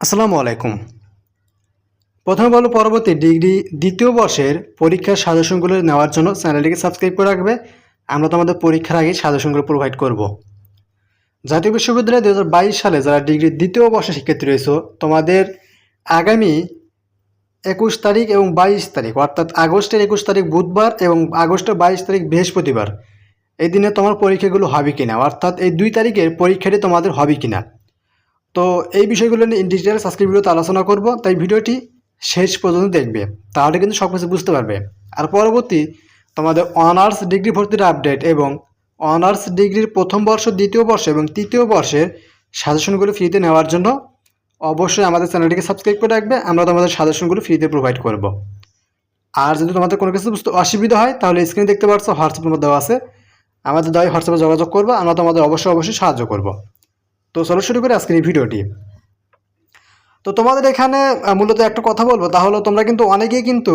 আসসালামু আলাইকুম। প্রথমে বলো পরবর্তী ডিগ্রি দ্বিতীয় বর্ষের পরীক্ষার সাজেশনগুলো নেওয়ার জন্য চ্যানেলটিকে সাবস্ক্রাইব করে রাখবে। আমরা তোমাদের পরীক্ষার আগে সাজেশনগুলো প্রোভাইড করব। জাতীয় বিশ্ববিদ্যালয়ে দু সালে যারা ডিগ্রি দ্বিতীয় বর্ষের শিক্ষার্থী রয়েছে, তোমাদের আগামী একুশ তারিখ এবং বাইশ তারিখ, অর্থাৎ আগস্টের একুশ তারিখ বুধবার এবং আগস্টের বাইশ তারিখ বৃহস্পতিবার, এই দিনে তোমার পরীক্ষাগুলো হবে কিনা? অর্থাৎ এই দুই তারিখের পরীক্ষাটি তোমাদের হবে কিনা? তো এই বিষয়গুলো নিয়ে ইন ডিটেলস ভিডিওতে আলোচনা করব। তাই ভিডিওটি শেষ পর্যন্ত দেখবে। তাহলে কিন্তু সব কিছু বুঝতে পারবে। আর পরবর্তী তোমাদের অনার্স ডিগ্রি ভর্তির আপডেট এবং অনার্স ডিগ্রির প্রথম বর্ষ, দ্বিতীয় বর্ষ এবং তৃতীয় বর্ষের সাজেশনগুলো ফ্রিতে নেওয়ার জন্য অবশ্যই আমাদের চ্যানেলটিকে সাবস্ক্রাইব করে রাখবে। আমরা তোমাদের সাজেশনগুলো ফ্রিতে প্রোভাইড করব। আর যদি তোমাদের কোনো কিছু বুঝতে অসুবিধা হয়, তাহলে স্ক্রিনে দেখতে পাচ্ছ, হোয়াটসঅ্যাপ নম্বর দেওয়া আছে। আমাদের দেওয়া হোয়াটসঅ্যাপে যোগাযোগ করব। আমরা তোমাদের অবশ্যই অবশ্যই সাহায্য করব। তো চলো শুরু করি আজকের এই ভিডিওটি। তো তোমাদের এখানে মূলত একটা কথা বলব তাহলে তোমরা কিন্তু অনেকেই কিন্তু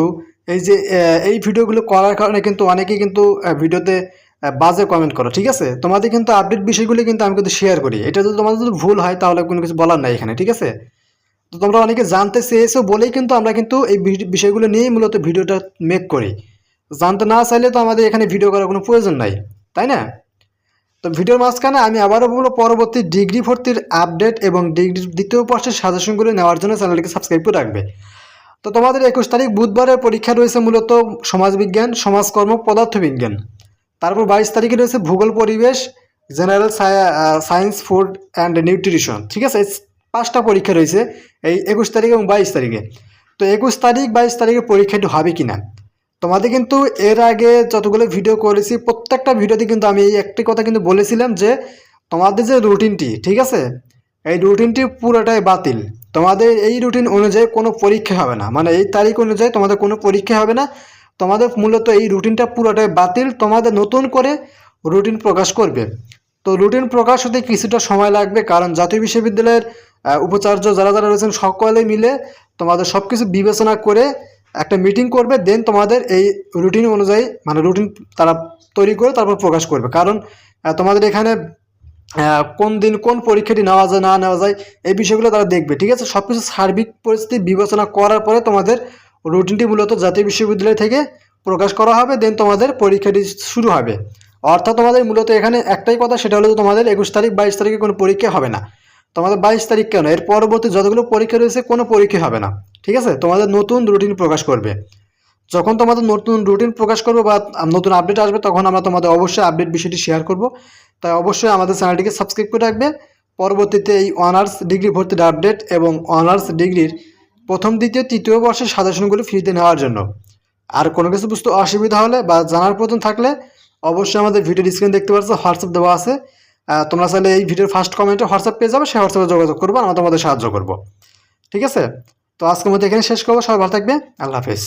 এই যে এই ভিডিওগুলো করার কারণে কিন্তু অনেকেই কিন্তু ভিডিওতে বাজে কমেন্ট করো, ঠিক আছে? তোমাদের কিন্তু আপডেট বিষয়গুলি কিন্তু আমি কিন্তু শেয়ার করি। এটা যদি তোমাদের যদি ভুল হয়, তাহলে কোনো কিছু বলার নাই এখানে, ঠিক আছে? তো তোমরা অনেকে জানতে চেয়েছো বলেই কিন্তু আমরা কিন্তু এই বিষয়গুলো নিয়েই মূলত ভিডিওটা মেক করি। জানতে না চাইলে তো আমাদের এখানে ভিডিও করার কোনো প্রয়োজন নাই, তাই না? তো ভিডিওর মাঝখানে আমি আবারও বলব, পরবর্তী ডিগ্রি ভর্তির আপডেট এবং ডিগ্রি দ্বিতীয় বর্ষের সাজেশনগুলো নেওয়ার জন্য চ্যানেলটিকে সাবস্ক্রাইব করে রাখবে। তো তোমাদের একুশ তারিখ বুধবারের পরীক্ষা রয়েছে মূলত সমাজবিজ্ঞান, সমাজকর্ম, পদার্থবিজ্ঞান। তারপর বাইশ তারিখে রয়েছে ভূগোল, পরিবেশ, general science, food and nutrition. ঠিক আছে? পাঁচটা পরীক্ষা রয়েছে এই একুশ তারিখ এবং বাইশ তারিখে। তো একুশ তারিখ, বাইশ তারিখে পরীক্ষাটি হবে কিনা? তোমাদের কিন্তু এর আগে যতগুলো ভিডিও করেছি, প্রত্যেকটা ভিডিওতে কিন্তু আমি এই একটি কথা কিন্তু বলেছিলাম যে, তোমাদের যে রুটিনটি ঠিক আছে? এই রুটিনটি পুরোটাই বাতিল। তোমাদের এই রুটিন অনুযায়ী কোনো পরীক্ষা হবে না। মানে এই তারিখ অনুযায়ী তোমাদের কোনো পরীক্ষা হবে না। তোমাদের মূলত এই রুটিনটা পুরোটাই বাতিল। তোমাদের নতুন করে রুটিন প্রকাশ করবে। তো রুটিন প্রকাশ হতে কিছুটা সময় লাগবে, কারণ জাতীয় বিশ্ববিদ্যালয়ের উপাচার্য যারা যারা রয়েছেন সকলে মিলে তোমাদের সব কিছু বিবেচনা করে একটা মিটিং করবে দেন তোমাদের এই রুটিন অনুযায়ী মানে রুটিন তারা তৈরি করে তারপর প্রকাশ করবে। কারণ তোমাদের এখানে কোন দিন কোন পরীক্ষাটি নেওয়া যায়, না নেওয়া যায়, এই বিষয়গুলো তারা দেখবে, ঠিক আছে? সব কিছু সার্বিক পরিস্থিতি বিবেচনা করার পরে তোমাদের রুটিনটি মূলত জাতীয় বিশ্ববিদ্যালয় থেকে প্রকাশ করা হবে দেন তোমাদের পরীক্ষাটি শুরু হবে। অর্থাৎ তোমাদের মূলত এখানে একটাই কথা, সেটা হলো তোমাদের একুশ তারিখ, বাইশ তারিখে কোনো পরীক্ষা হবে না। তোমাদের বাইশ তারিখ কেন? এর পরবর্তী যতগুলো পরীক্ষা রয়েছে, কোনো পরীক্ষা হবে না। ঠিক আছে? তোমাদের নতুন রুটিন প্রকাশ করবে। যখন তোমাদের নতুন রুটিন প্রকাশ করব বা নতুন আপডেট আসবে, তখন আমরা তোমাদের অবশ্যই আপডেট বিষয়টি শেয়ার করব। তাই অবশ্যই আমাদের চ্যানেলটিকে সাবস্ক্রাইব করে রাখবে। পরবর্তীতে এই অনার্স ডিগ্রি ভর্তির আপডেট এবং অনার্স ডিগ্রির প্রথম, দ্বিতীয়, তৃতীয় বর্ষের সাজেশনগুলো ফ্রিতে নেওয়ার জন্য। আর কোনো কিছু বুঝতে অসুবিধা হলে বা জানার প্রয়োজন থাকলে অবশ্যই আমাদের ভিডিও স্ক্রিন দেখতে পাচ্ছ, হোয়াটসঅ্যাপ দেওয়া আছে। তোমরা চাইলে এই ভিডিওর ফার্স্ট কমেন্টে হোয়াটসঅ্যাপ পেয়ে যাবে সেই হোয়াটসঅ্যাপে যোগাযোগ করব, আমরা তোমাদের সাহায্য করব। ঠিক আছে? তো আজকের মধ্যে এখানে শেষ করব। সবাই ভালো থাকবে। আল্লাহ হাফেজ।